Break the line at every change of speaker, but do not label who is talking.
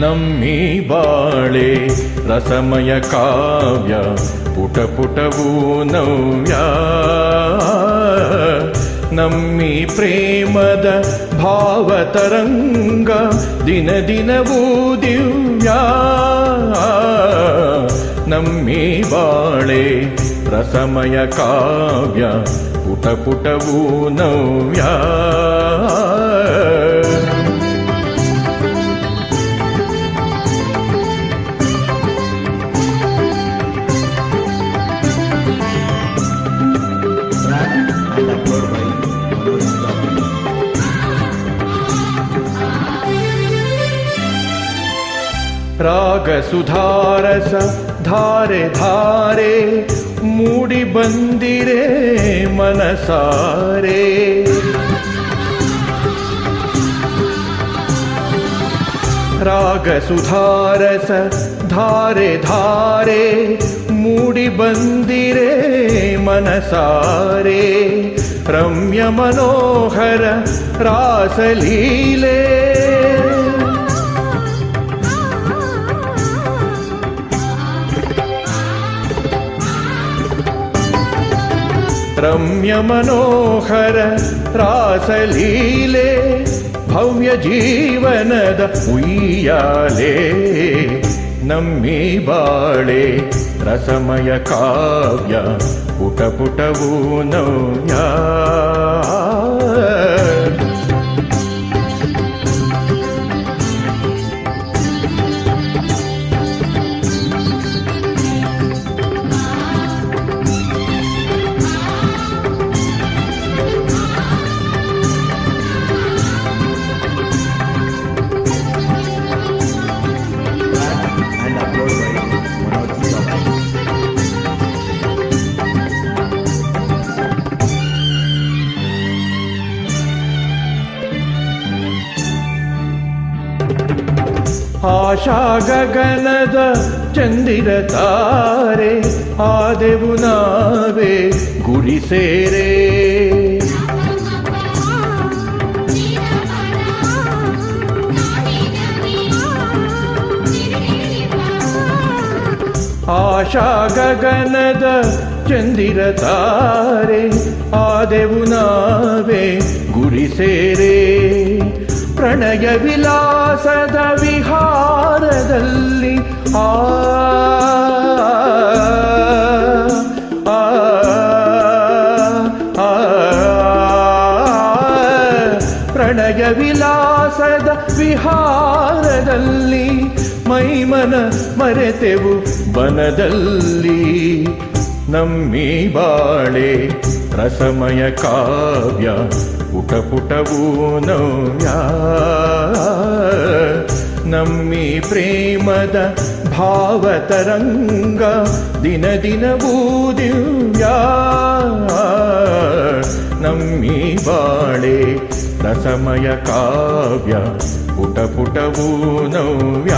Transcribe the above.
ನಮ್ಮಿ ಬಾಳೆ ರಸಮಯ ಕಾವ್ಯ ಪುಟ ಪುಟವೂ ನವ್ಯ ನಮ್ಮಿ ಪ್ರೇಮದ ಭಾವತರಂಗ ದಿನ ದಿನವೂ ದಿವ್ಯ ನಮ್ಮಿ ಬಾಳೆ ರಸಮಯ ಕಾವ್ಯ ಪುಟ ಪುಟವೂ ನವ್ಯ रागसुधारस धारे धारे मूडिबन्दिरे मनसारे रागसुधारस धारे धारे मूडिबन्दिरे मनसारे रम्यमनोहर रासलीले ಬಂದಿರೆ ಮನಸಾರೆ ರಮ್ಯ ಮನೋಹರ ರಾಸಲೀಲೆ ರಮ್ಯ ಮನೋಹರ ರಾಸಲೀಲೆ ಭವ್ಯ ಜೀವನದ ಉಯ್ಯಾಲೆ ನಮ್ಮಿ ಬಾಳೆ ರಸಮಯ ಕಾವ್ಯ ಪುಟ ಪುಟವೂ ನವ್ಯ ಆಶಾ ಗಗನದ ಚಂದಿರ ತಾರೆ ಆದೆವು ನಾವೇ ಗುರಿ ಸೇರೆ ಆಶಾ ಗಗನದ ಚಂದಿರ ತಾರೆ ಆದೆವು ನಾವೇ ಗುರಿ ಸೇರೆ ಪ್ರಣಯ ವಿಲಾಸದ ವಿಹಾರದಲ್ಲಿ ಆ ಆ, ಪ್ರಣಯ ವಿಲಾಸದ ವಿಹಾರದಲ್ಲಿ ಮೈಮನ ಮರೆತೆವು ಬನದಲ್ಲಿ ನಮ್ಮಿ ಬಾಳೆ ರಸಮಯ ಕಾವ್ಯ ಪುಟ ಪುಟವೂ ನವ್ಯ ನಮ್ಮಿ ಪ್ರೇಮದ ಭಾವತರಂಗ ದಿನ ದಿನವೂ ದಿವ್ಯ ನಮ್ಮಿ ಬಾಳೆ ರಸಮಯ ಕಾವ್ಯ ಪುಟ ಪುಟವೂ ನವ್ಯ